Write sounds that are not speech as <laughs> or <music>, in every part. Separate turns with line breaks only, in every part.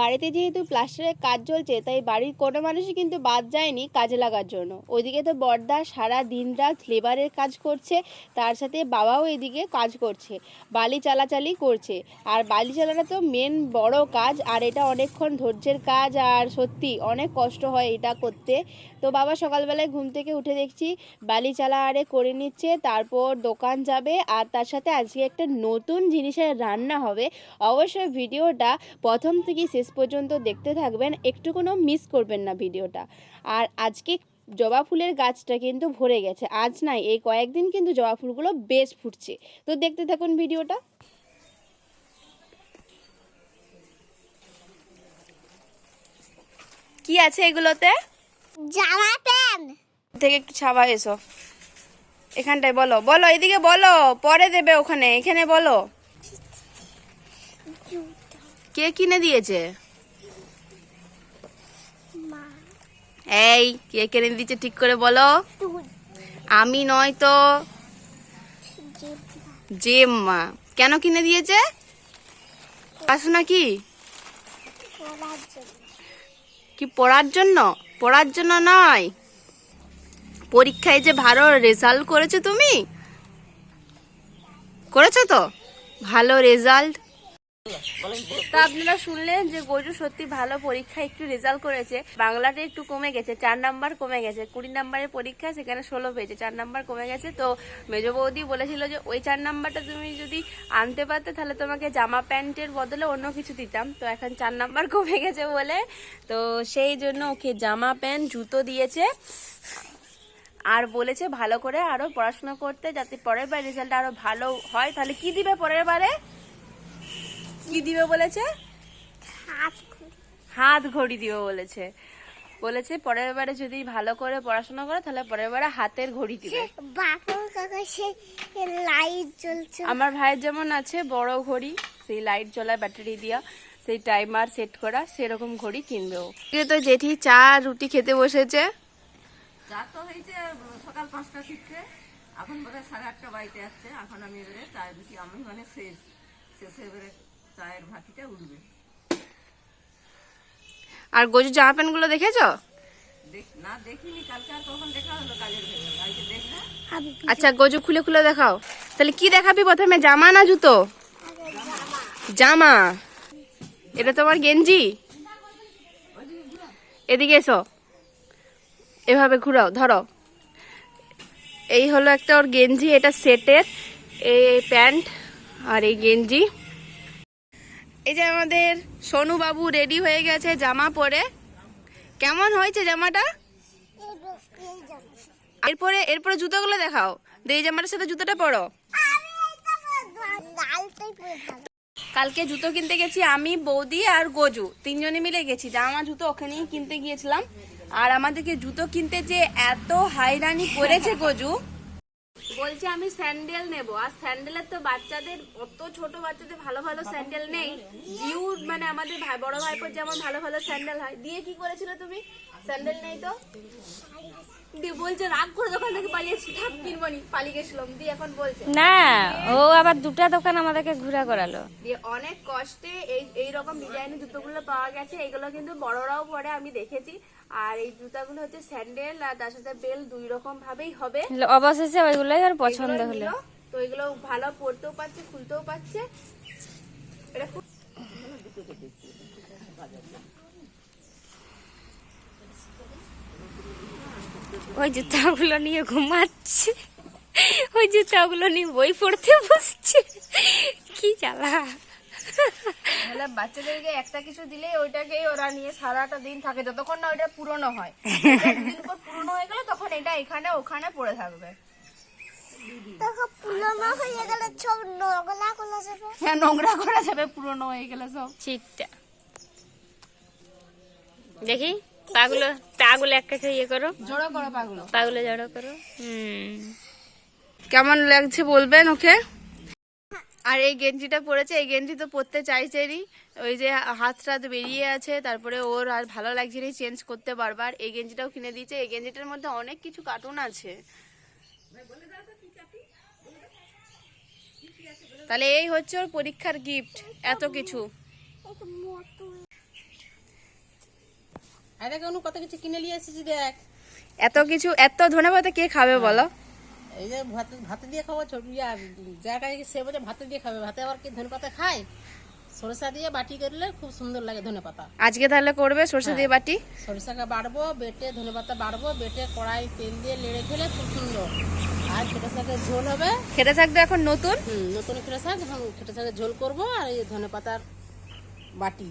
বাড়িতে যেহেতু প্লাস্টারের কাজ চলছে, তাই বাড়ির কোনো মানুষই কিন্তু বাদ যায়নি কাজে লাগার জন্য। ওইদিকে তো বর্দা সারা দিন রাত লেবারের কাজ করছে, তার সাথে বাবাও এদিকে কাজ করছে, বালি চালাচালি করছে। আর বালি চালানো তো মেন বড় কাজ, আর এটা অনেকক্ষণ ধৈর্যের কাজ, আর সত্যি অনেক কষ্ট হয় এটা করতে। তো বাবা সকালবেলায় ঘুম থেকে উঠে দেখছি, বালি চালা আরে করে নিচ্ছে, তারপর দোকান যাবে, আর তার সাথে আজকে একটা নতুন জিনিসের রান্না হবে। অবশ্যই ভিডিওটা প্রথম থেকে শেষ পর্যন্ত দেখতে থাকবেন একটু কোনো মিস করবেন না ভিডিওটা। আর আজকে জবা ফুলের গাছটা কিন্তু ভরে গেছে। আজ নাই এই কয়েকদিন কিন্তু জবা ফুলগুলো বেশ ফুটছে। তো দেখতে থাকুন ভিডিওটা। কি আছে এগুলোতে?
জামা প্যান্ট।
থেকে একটু ছাবা এসো। এখানটায় বলো। বলো এদিকে বলো পরে দেবে ওখানে। এখানে বলো। কে কিনে দিয়েছে? এই কে কিনে দিয়েছে ঠিক করে বলো? আমি নয় তো। জেম্মা। কেন কিনে দিয়েছে? পড়াশোনা কি? কি পড়ার জন্য? পড়ার জন্য নয়। পরীক্ষায় যে ভালো রেজাল্ট করেছ তুমি? করেছ তো? ভালো রেজাল্ট? তা আপনারা শুনলেন যে গজু সত্যি ভালো পরীক্ষায় একটু রেজাল্ট করেছে। বাংলাটা একটু কমে গেছে, চার নাম্বার কমে গেছে। কুড়ি নাম্বারের পরীক্ষা, সেখানে ষোলো পেয়েছে, চার নাম্বার কমে গেছে। তো মেজ বৌদি বলেছিল যে, ওই চার নাম্বারটা তুমি যদি আনতে পারতে, তাহলে তোমাকে জামা প্যান্টের বদলে অন্য কিছু দিতাম। তো এখন চার নাম্বার <laughs> কমে গেছে বলে। তো সেই জন্য ওকে জামা প্যান্ট, জুতো দিয়েছে। আর বলেছে ভালো করে আরও পড়াশোনা করতে, যাতে পরের বার রেজাল্ট আরও ভালো হয়। তাহলে কি দিবে পরের বারে? কি দিবে বলেছে?
হাত
হাত ঘড়ি দিবে বলেছে। বলেছে পরের বারে যদি ভালো করে পড়াশোনা করে তাহলে পরের বারে হাতের ঘড়ি দিবে।
লাইট জ্বলছে।
আমার ভাইয়ের যেমন আছে বড় ঘড়ি সেই লাইট জ্বলা ব্যাটারি দিয়া সেই টাইমার সেট করা সেরকম ঘড়ি কিনবে ও। তো জেঠি চা রুটি খেতে বসেছে।
চা তো হয়েছে সকাল পাঁচটা শিখছে। এখন সাড়ে আটটা বাড়িতে আসছে। এখন আমি এবারে রুটি আমি মানে শেষ শেষে এবারে চায়ের উঠবে।
আর গজু জামা প্যান্টগুলো দেখেছ
না দেখিনি কালকে আর কখন দেখা হলো কাজের ভেতর?
আচ্ছা গজু খুলে খুলে দেখাও। তাহলে কি দেখাবি প্রথমে জামা না জুতো? জামা। এটা তোমার গেঞ্জি? এদিকে এসো। এভাবে ঘুরাও ধরো। এই হলো একটা ওর গেঞ্জি এটা সেটের এই প্যান্ট আর এই গেঞ্জি। এই যে আমাদের সোনু বাবু রেডি হয়ে গেছে জামা পরে। কেমন হয়েছে জামাটা? এরপরে এরপরে জুতোগুলো দেখাও। এই জামাটার সাথে জুতোটা পরো। কালকে জুতো কিনতে গেছি আমি, বৌদি আর গজু। তিনজনে মিলে গেছি। জামা জুতো ওখানেই কিনতে গিয়েছিলাম। আর আমাদেরকে জুতো কিনতে যে এত হাইরানি করেছে গজু বলছে আমি স্যান্ডেল নেব। আর স্যান্ডেলের তো বাচ্চাদের অত ছোট বাচ্চাদের ভালো ভালো স্যান্ডেল নেই। জিউ মানে আমাদের ভাই বড় ভাইপোর যেমন ভালো ভালো স্যান্ডেল হয়। দিয়ে কি করেছিল তুমি? স্যান্ডেল নেই তো? দিয়ে বলছে রাগ করে দোকান থেকে পালিয়েছি। কিনবো নি পালিয়ে গেছিলাম। দিয়ে এখন বলছে
না ও আবার দুটা দোকান আমাদেরকে ঘুরা করালো।
দিয়ে অনেক কষ্টে এই এই রকম ডিজাইনের জুতোগুলো পাওয়া গেছে। এগুলো কিন্তু বড়রাও পরে আমি দেখেছি। আর এই জুতাগুলো হচ্ছে স্যান্ডেল আর তার সাথে বেল দুই রকম ভাবেই হবে।
অবশেষে ওইগুলোই আর পছন্দ হলো।
তো এগুলো ভালো পড়তেও পারছে খুলতেও পারছে। এটা খুব
ওই জুতাগুলো নিয়ে ঘুমাচ্ছে। ওই জুতাগুলো নিয়ে বই পড়তে বসছে। কি জ্বালা।
তাহলে বাচ্চাদেরকে একটা কিছু দিলেই ওইটাকেই ওরা নিয়ে সারাটা দিন থাকে। যতক্ষণ না ওইটা পুরনো হয়। দিন পর পুরনো হয়ে গেলে তখন এটা এখানে ওখানে পড়ে থাকবে।
তখন পুরনো হয়ে
হ্যাঁ নোংরা করা যাবে পুরনো হয়ে গেলে সব।
চিটটা দেখি পাগুলো পাগুলো এক কাছে ইয়ে করো।
জোড়ো করো পাগুলো।
পাগুলো জড়ো করো। হুম।
কেমন লাগছে বলবেন ওকে? আর এই গেঞ্জিটা পরেছে এই গেঞ্জি তো পরতে চাইছেরই ওই যে হাতটা তো বেরিয়ে আছে তারপরে ওর আর ভালো লাগছে না চেঞ্জ করতে বারবার। এই গেঞ্জিটাও কিনে দিয়েছে এই গেঞ্জিটার মধ্যে অনেক কিছু কার্টুন আছে। তাহলে এই হচ্ছে ওর পরীক্ষার গিফট এত কিছু।
কত কিছু কিনে নিয়ে এসেছি দেখ।
এত কিছু এত ধনে পাতা কে খাবে বলো?
এই যে ভাত ভাত দিয়ে খাব ছোট ইয়া জায়গায় সে বলছে ভাত দিয়ে খাবে ভাতে আবার কি ধনে পাতা খায়? সরষা দিয়ে বাটি করলে খুব সুন্দর লাগে ধনে পাতা।
আজকে তাহলে করবে সর্ষে দিয়ে বাটি?
সরিষাকে বাড়বো বেটে ধনে পাতা বাড়বো বেটে কড়াই তেল দিয়ে লেড়ে খেলে খুব সুন্দর। আর খেটে শাকের ঝোল হবে।
খেতে থাকতো এখন নতুন?
নতুন খেটে শাক খেটে শাকের ঝোল করব আর এই ধনে পাতার বাটি।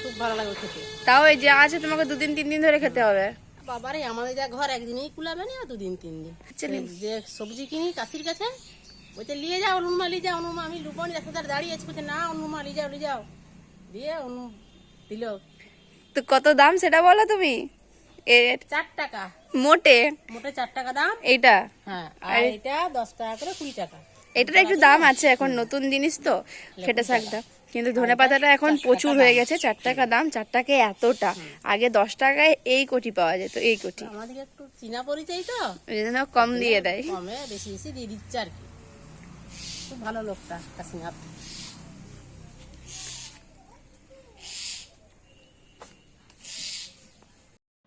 খুব ভালো লাগে খেতে।
তাও এই যে আছে তোমাকে দুদিন তিন দিন ধরে খেতে হবে।
বাবারে আমাদের যা ঘর একদিনেই কুলাবে না দুদিন তিন দিন।
আচ্ছা,
যে সবজি কিনি কাশির কাছে বলছে নিয়ে যাও অনুমা নিয়ে যাও অনুমা আমি লুবনি রাস্তা ধারে দাঁড়িয়ে আছি। বলছে না অনুমা নিয়ে যাও নিয়ে যাও। দিয়ে অনু দিল।
তো কত দাম সেটা বলো তুমি?
চার টাকা।
মোটে?
মোটে চার টাকা দাম।
এইটা?
হ্যাঁ আর এটা দশ টাকা করে কুড়ি টাকা।
এটার একটু দাম আছে। এখন নতুন জিনিস তো। খেটে শাকটা কিন্তু ধনে পাতাটা এখন প্রচুর হয়ে গেছে চার টাকা দাম চার টাকা এতটা। আগে দশ টাকায় এই কোটি পাওয়া যেত এই কোটি।
আমাদের একটু চীনা পরিচয় তো?
ওই জন্য কম দিয়ে দেয়।
কমে বেশি বেশি দিয়ে দিচ্ছে আর কি। খুব ভালো লোকটা কাশিনাথ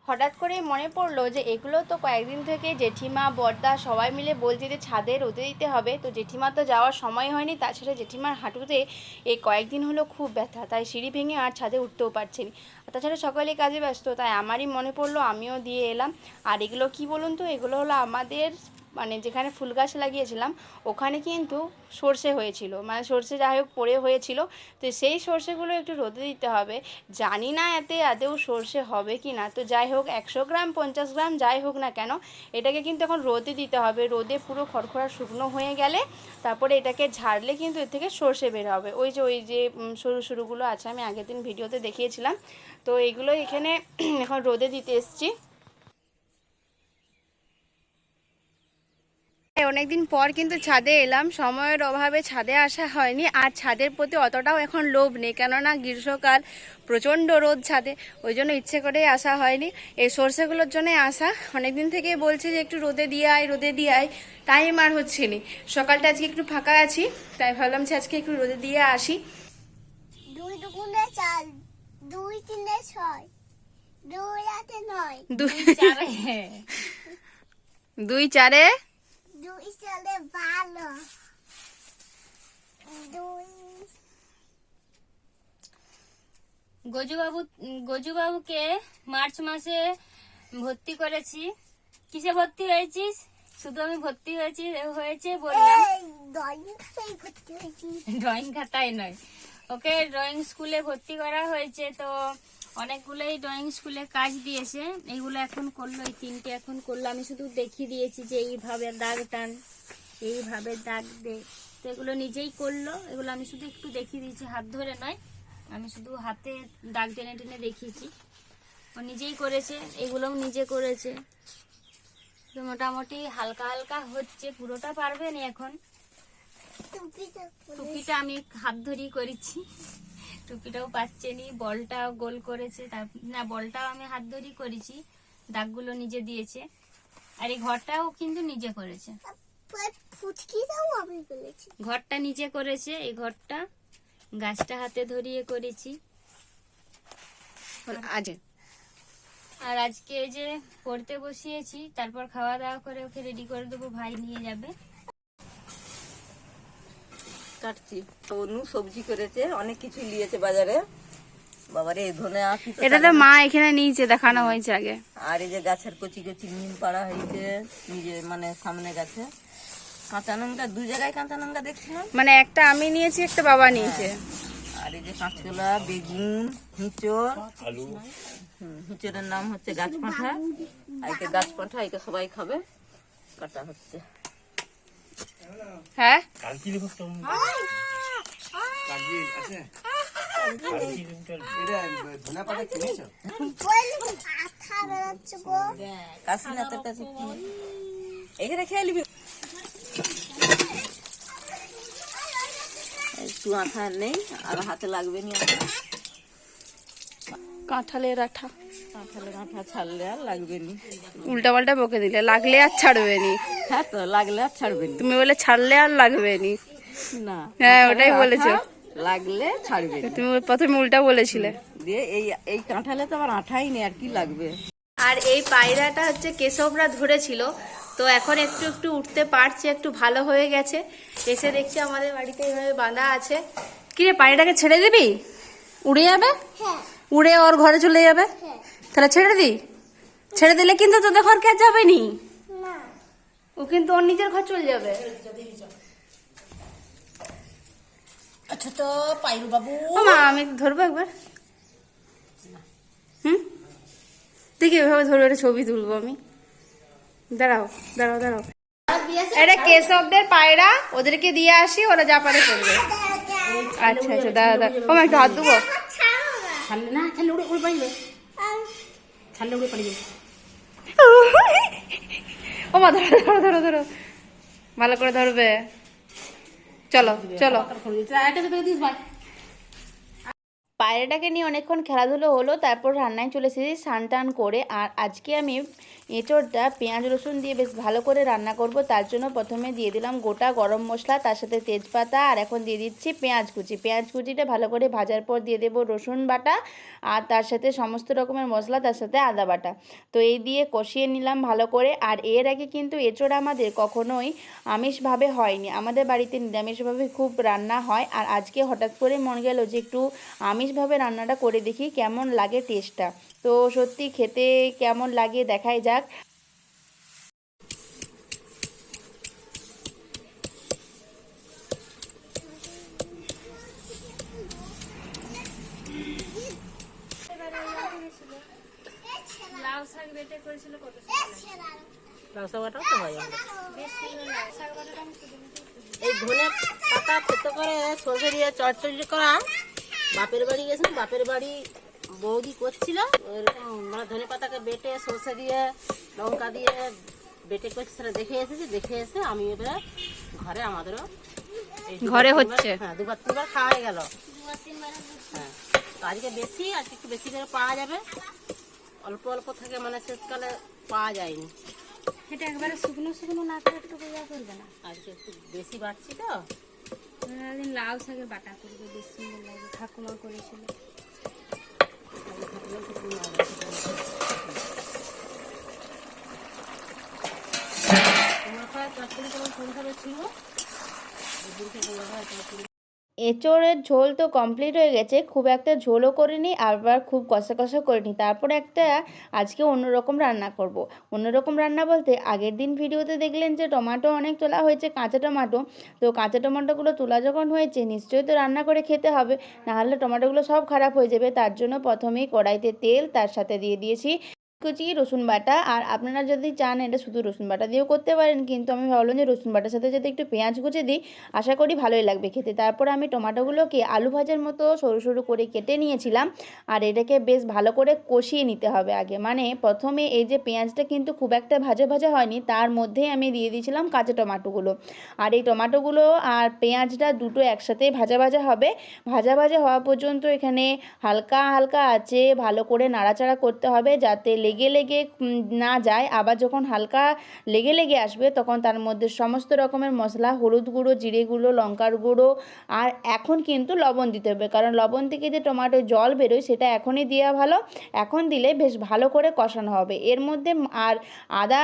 হঠাৎ করে মনে পড়ল যে এগুলো তো কয়েকদিন থেকে জেঠিমা, বর্দা সবাই মিলে বলছে যে ছাদে রোদে দিতে হবে। তো জেঠিমা তো যাওয়ার সময় হয়নি, তাছাড়া জেঠিমার হাঁটুতে এই কয়েকদিন হলো খুব ব্যথা, তাই সিঁড়ি ভেঙে আর ছাদে উঠতেও পারছেনি। তাছাড়া সকালে কাজে ব্যস্ত, তাই আমারই মনে পড়ল, আমিও দিয়ে এলাম। আর এগুলো কি বলুন তো? এগুলো হলো আমাদের মানে যেখানে ফুল গাছ লাগিয়েছিলাম, ওখানে কিন্তু সর্ষে হয়েছিল। মানে সর্ষে যাই হোক পড়ে হয়েছিল। তো সেই সর্ষেগুলো একটু রোদে দিতে হবে। জানি না এতে আদেও সর্ষে হবে কি না। তো যাই হোক, একশো গ্রাম, পঞ্চাশ গ্রাম, যাই হোক না কেন, এটাকে কিন্তু এখন রোদে দিতে হবে। রোদে পুরো খড়খড়া শুকনো হয়ে গেলে তারপরে এটাকে ঝাড়লে কিন্তু এর থেকে সর্ষে বের হবে। ওই যে ওই যে সরু সরুগুলো আছে, আমি আগের দিন ভিডিওতে দেখিয়েছিলাম। তো এগুলো এখানে <clears throat> এখন রোদে দিতে এসছি। অনেকদিন পর কিন্তু ছাদে এলাম। সময়ের অভাবে ছাদে আসা হয়নি। আর ছাদের প্রতি অতটাও এখন লোভ নেই। কেননা গ্রীষ্মকাল প্রচণ্ড রোদ ছাদে। ওই জন্য ইচ্ছে করেই আসা হয়নি। এই সর্ষেগুলোর জন্য আসা। অনেকদিন থেকেই বলছে যে একটু রোদে দিয়ে আয় রোদে দিয়ে আয়। টাইম আর হচ্ছে নি। সকালটা আজকে একটু ফাঁকা আছি তাই ভাবলাম যে আজকে একটু রোদে দিয়ে আসি।
দুই দুগুণে চার দুই তিনে ছয় দুই আটে নয়।
দুই দুই চারে?
দুই সালে ভালো দুই
গজুবাবু গজুবাবুকে মার্চ মাসে ভর্তি করেছি। কিসে ভর্তি হয়েছিস? শুধু আমি ভর্তি হয়েছি হয়েছে বললাম।
ড্রয়িং <laughs> খাতায়
নয়। ওকে ড্রয়িং স্কুলে ভর্তি করা হয়েছে তো অনেকগুলোই ড্রয়িং স্কুলে কাজ দিয়েছে। এইগুলো এখন করল এই তিনটে এখন করল। আমি শুধু দেখিয়ে দিয়েছি যে এইভাবে দাগ টান এইভাবে দাগ দে। তো এগুলো নিজেই করল। এগুলো আমি শুধু একটু দেখিয়ে দিয়েছি হাত ধরে নয়। আমি শুধু হাতে দাগ টেনে টেনে দেখিয়েছি। ও নিজেই করেছে এগুলোও নিজে করেছে। তো মোটামুটি হালকা হালকা হচ্ছে পুরোটা পারবে না এখন?
টুপিটা
আমি হাত ধরেই করেছি। টুপিটাও পাচ্ছে নি বলটাও গোল করেছে তার না বলটাও আমি হাত ধরি করেছি দাগগুলো নিজে দিয়েছে। আর এই ঘরটাও কিন্তু নিজে করেছে। ঘরটা নিজে করেছে এই ঘরটা গাছটা হাতে ধরিয়ে করেছি।
আজ?
আর আজকে এই যে পড়তে বসিয়েছি তারপর খাওয়া দাওয়া করে ওকে রেডি করে দেবো ভাই নিয়ে যাবে।
কাটছি। অনু সবজি করেছে অনেক কিছু নিয়েছে বাজারে। বাবারে এই ধনে আঁকি
এটা তো মা এখানে নিয়েছে দেখানো হয়েছে আগে।
আর এই যে গাছের কচি কচি নিম পাড়া হয়েছে নিজে মানে সামনে গাছে। কাঁচা লঙ্কা দু জায়গায় কাঁচা লঙ্কা দেখছিলাম।
মানে একটা আমি নিয়েছি একটা বাবা নিয়েছে।
আর এই যে কাঁচকলা বেগুন হিঁচড়। আলু। হিঁচড়ের নাম হচ্ছে গাছ পাঁঠা। একে গাছ পাঁঠা একে সবাই খাবে। কাটা হচ্ছে।
হ্যাঁ?
এখানে খেয়ে নিবি একটু আঠা নেই আর হাতে লাগবে নি
কাঁঠালের আঠা। উল্টা পাল্টা বকে দিলে লাগলে আর ছাড়বে নি।
হ্যাঁ তো লাগলে আর ছাড়বে নি।
তুমি বলে ছাড়লে আর লাগবে নি।
না
হ্যাঁ, ওটাই বলেছ।
লাগলে ছাড়বে
তুমি প্রথমে উল্টা বলেছিলে।
দিয়ে এই এই কাঁঠালে তো আমার আঠাই নেই আর কি লাগবে?
আর এই পায়রাটা হচ্ছে কেশবরা ধরেছিল তো এখন একটু একটু উঠতে পারছে একটু ভালো হয়ে গেছে। এসে দেখছি আমাদের বাড়িতে এইভাবে বাঁধা আছে। কিরে পায়রাটাকে ছেড়ে দিবি? উড়ে যাবে?
হ্যাঁ।
উড়ে ওর ঘরে চলে যাবে?
হ্যাঁ।
তাহলে ছেড়ে দি। ছেড়ে দিলে কিন্তু তোদের ঘর কে যাবে নি? ও কিন্তু ওর নিজের ঘর চলে যাবে।
আচ্ছা তো পাইরু বাবু।
মা আমি ধরবো একবার। হুম? দেখি এভাবে ধরবো একটা ছবি তুলবো আমি। দাঁড়াও দাঁড়াও দাঁড়াও। এটা কেশবদের পায়রা ওদেরকে দিয়ে আসি ওরা যা পারে করবে। আচ্ছা আচ্ছা দাঁড়া দাঁড়া। ও মা একটু হাত দেবো
ছাড়লে না। ছাড়লে উড়ে পালিয়ে
ও মা ধরো ধরো ধরো ধরো। ভালো করে ধরবে। চলো চলো। পায়রাটাকে নিয়ে অনেকক্ষণ খেলাধুলো হলো, তারপর রান্নায় চলে এসেছি, স্নান টান করে। আর আজকে আমি এঁচোড়টা পেঁয়াজ, রসুন দিয়ে বেশ ভালো করে রান্না করব। তার জন্য প্রথমে দিয়ে দিলাম গোটা গরম মশলা, তার সাথে তেজপাতা, আর এখন দিয়ে দিচ্ছি পেঁয়াজ কুচি। পেঁয়াজ কুচিটা ভালো করে ভাজার পর দিয়ে দেবো রসুন বাটা, আর তার সাথে সমস্ত রকমের মশলা, তার সাথে আদা বাটা। তো এই দিয়ে কষিয়ে নিলাম ভালো করে। আর এর আগে কিন্তু এঁচোড় আমাদের কখনোই আমিষভাবে হয়নি। আমাদের বাড়িতে নিরামিষভাবে খুব রান্না হয়। আর আজকে হঠাৎ করে মন গেল যে একটু আমিষভাবে রান্নাটা করে দেখি কেমন লাগে টেস্টটা। তো সত্যি খেতে কেমন লাগে দেখাই যাক।
হয় এই ধনে পাতা থেতো করে সরষে দিয়ে করা। বাপের বাড়ি গেছিলাম বাপের বাড়ি বৌদি করছিল মানে ধনে পাতাকে বেটে সর্ষে দিয়ে লঙ্কা দিয়ে বেটে করছে সেটা দেখে এসেছি দেখে এসে আমি এবারে ঘরে আমাদেরও
ঘরে হচ্ছে?
হ্যাঁ দুবার তিনবার খাওয়া হয়ে গেল হ্যাঁ আজকে বেশি আজকে একটু বেশি করে পাওয়া যাবে। অল্প অল্প থেকে মানে শেষকালে পাওয়া যায়নি।
এটা একবারে শুকনো শুকনো না করে একটু ইয়া করবে না।
আজকে একটু বেশি বাড়ছি তো।
একদিন লাউ শাকের বাটা করবে বেশ সুন্দর লাগে ঠাকুমা করেছিল।
তোমার খায় চচ্চড়ি তোমার সংসারে ছিল। দুদিনকে তোমরা খায় চচ্চড়ি
এঁচোড়ের ঝোল তো কমপ্লিট হয়ে গেছে, খুব একটা ঝোলও করিনি, আবার খুব কষা কষা করিনি। তারপর একটা আজকে অন্যরকম রান্না করব। অন্যরকম রান্না বলতে আগের দিন ভিডিওতে দেখলেন যে টমাটো অনেক তোলা হয়েছে, কাঁচা টমাটো। তো কাঁচা টমাটোগুলো তোলা যখন হয়েছে, নিশ্চয়ই তো রান্না করে খেতে হবে। নাহলে টমাটোগুলো সব খারাপ হয়ে যাবে। তার জন্য প্রথমেই কড়াইতে তেল, তার সাথে দিয়ে দিয়েছি কুচি, রসুন বাটা। আর আপনারা যদি চান এটা শুধু রসুন বাটা দিয়েও করতে পারেন, কিন্তু আমি ভাবলাম যে রসুন বাটার সাথে যদি একটু পেঁয়াজ কুচি দিই, আশা করি ভালোই লাগবে খেতে। তারপর আমি টমেটোগুলোকে আলু ভাজার মতো সরু সরু করে কেটে নিয়েছিলাম। আর এটাকে বেশ ভালো করে কষিয়ে নিতে হবে আগে। মানে প্রথমে এই যে পেঁয়াজটা কিন্তু খুব একটা ভাজা ভাজা হয়নি, তার মধ্যেই আমি দিয়ে দিয়েছিলাম কাঁচা টমাটোগুলো। আর এই টমাটোগুলো আর পেঁয়াজটা দুটো একসাথে ভাজা ভাজা হবে। ভাজা ভাজা হওয়া পর্যন্ত এখানে হালকা হালকা আছে, ভালো করে নাড়াচাড়া করতে হবে যাতে লেগে লেগে লেগে না যায়। আবার যখন হালকা লেগে লেগে আসবে, তখন তার মধ্যে সমস্ত রকমের মশলা, হলুদ গুঁড়ো, জিরে গুঁড়ো, লঙ্কার গুঁড়ো, আর এখন কিন্তু লবণ দিতে হবে। কারণ লবণ থেকে যে টমেটো জল বেরোয়, সেটা এখনই দেওয়া ভালো। এখন দিলে বেশ ভালো করে কষানো হবে। এর মধ্যে আর আদা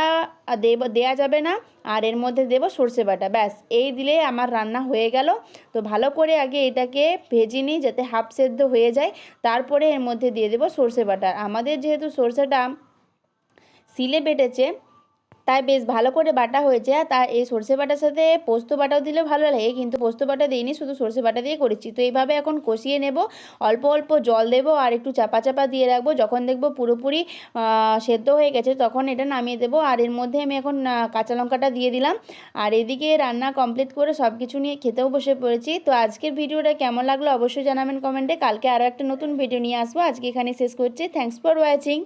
দেওয়া যাবে না। আর এর মধ্যে দেব সর্ষে বাটা। ব্যাস, এই দিলে আমার রান্না হয়ে গেল। তো ভালো করে আগে এটাকে ভেজে নিই যাতে হাফ সেদ্ধ হয়ে যায়। তারপরে এর মধ্যে দিয়ে দেবো সর্ষে বাটা। আমাদের যেহেতু সর্ষেটা সিলে বেটেছে তাই বেশ ভালো করে বাটা হয়েছে আর তা এই সর্ষে বাটার সাথে পোস্ত বাটাও দিলে ভালো লাগে, কিন্তু পোস্ত বাটা দিইনি, শুধু সর্ষে বাটা দিয়ে করেছি। তো এইভাবে এখন কষিয়ে নেব, অল্প অল্প জল দেবো আর একটু চাপা চাপা দিয়ে রাখব। যখন দেখব পুরোপুরি সেদ্ধ হয়ে গেছে, তখন এটা নামিয়ে দেবো। আর এর মধ্যে আমি এখন কাঁচা লঙ্কাটা দিয়ে দিলাম। আর এদিকে রান্না কমপ্লিট করে সব কিছু নিয়ে খেতেও বসে পড়েছি। তো আজকের ভিডিওটা কেমন লাগল অবশ্যই জানাবেন কমেন্টে। কালকে আরও একটা নতুন ভিডিও নিয়ে আসব। আজকে এখানে শেষ করছি। Thanks for watching